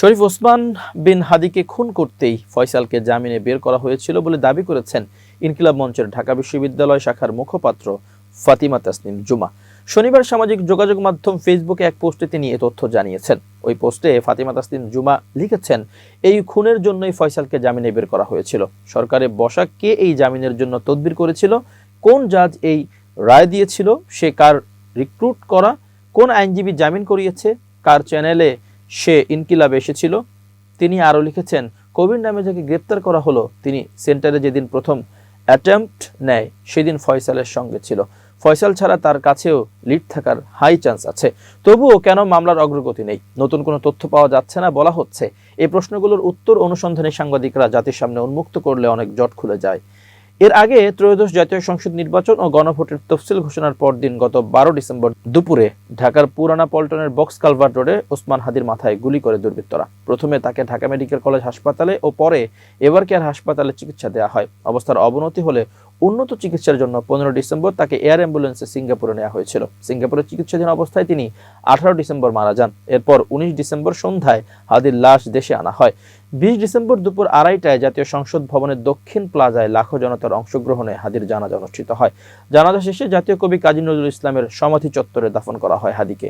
শরীফ ওসমান বিন হাদিকে খুন করতেই ফয়সালকে জামিনে বের করা হয়েছিল বলে দাবি করেছেন ইনকিলাব মঞ্চের ঢাকা বিশ্ববিদ্যালয় শাখার মুখপাত্র ফাতিমা তাসনিম জুমা। শনিবার সামাজিক যোগাযোগ মাধ্যম ফেসবুকে এক পোস্টে তিনি এ তথ্য জানিয়েছেন। ওই পোস্টে ফাতিমা তাসনিম জুমা লিখেছেন, এই খুনের জন্যই ফয়সালকে জামিনে বের করা হয়েছিল। সরকারে বসা কে এই জামিনের জন্য তদবির করেছিল? কোন জাজ এই রায় দিয়েছিল? সে কার রিক্রুট করা? কোন আইনজীবী জামিন করিয়েছে? কার চ্যানেলে সে ইনকিলাবে এসেছিল। তিনি আরও লিখেছেন কবির নামে যাকে গ্রেপ্তার করা হলো, তিনি সেন্টারে যেদিন প্রথম অ্যাটেম্পট নেয়, সেদিন ফয়সালের সঙ্গে ছিল। ফয়সাল ছাড়া তার কাছেও লিড থাকার হাই চান্স আছে। তবুও কেন মামলার অগ্রগতি নেই? নতুন কোনো তথ্য পাওয়া যাচ্ছে না বলা হচ্ছে। এই প্রশ্নগুলোর উত্তর অনুসন্ধানী সাংবাদিকরা জাতির সামনে উন্মুক্ত করলে অনেক জট খুলে যায়। এর আগে ত্রয়োদশ জাতীয় সংসদ নির্বাচন ও গণভোটের তফসিল ঘোষণার পর দিন গত বারো ডিসেম্বর দুপুরে ঢাকার পুরানা পল্টনের বক্স কালভার রোডে ওসমান হাদির মাথায় গুলি করে দুর্বৃত্তরা। প্রথমে তাকে ঢাকা মেডিকেল কলেজ হাসপাতালে ও পরে এভার কেয়ার হাসপাতালে চিকিৎসা দেওয়া হয়। অবস্থার অবনতি হলে উন্নত চিকিৎসার জন্য পনেরো ডিসেম্বর তাকে এয়ার অ্যাম্বুলেন্সে সিঙ্গাপুরে নেওয়া হয়েছিল। সিঙ্গাপুরে চিকিৎসাধীন অবস্থায় তিনি আঠারো ডিসেম্বর মারা যান। এরপর উনিশ ডিসেম্বর সন্ধ্যায় হাদির লাশ দেশে আনা হয়। বিশ ডিসেম্বর দুপুর আড়াইটায় জাতীয় সংসদ ভবনের দক্ষিণ প্লাজায় লাখো জনতার অংশগ্রহণে হাদির জানাজা অনুষ্ঠিত হয়। জানাজা শেষে জাতীয় কবি কাজী নজরুল ইসলামের সমাধি চত্বরে দাফন করা হয় হাদিকে।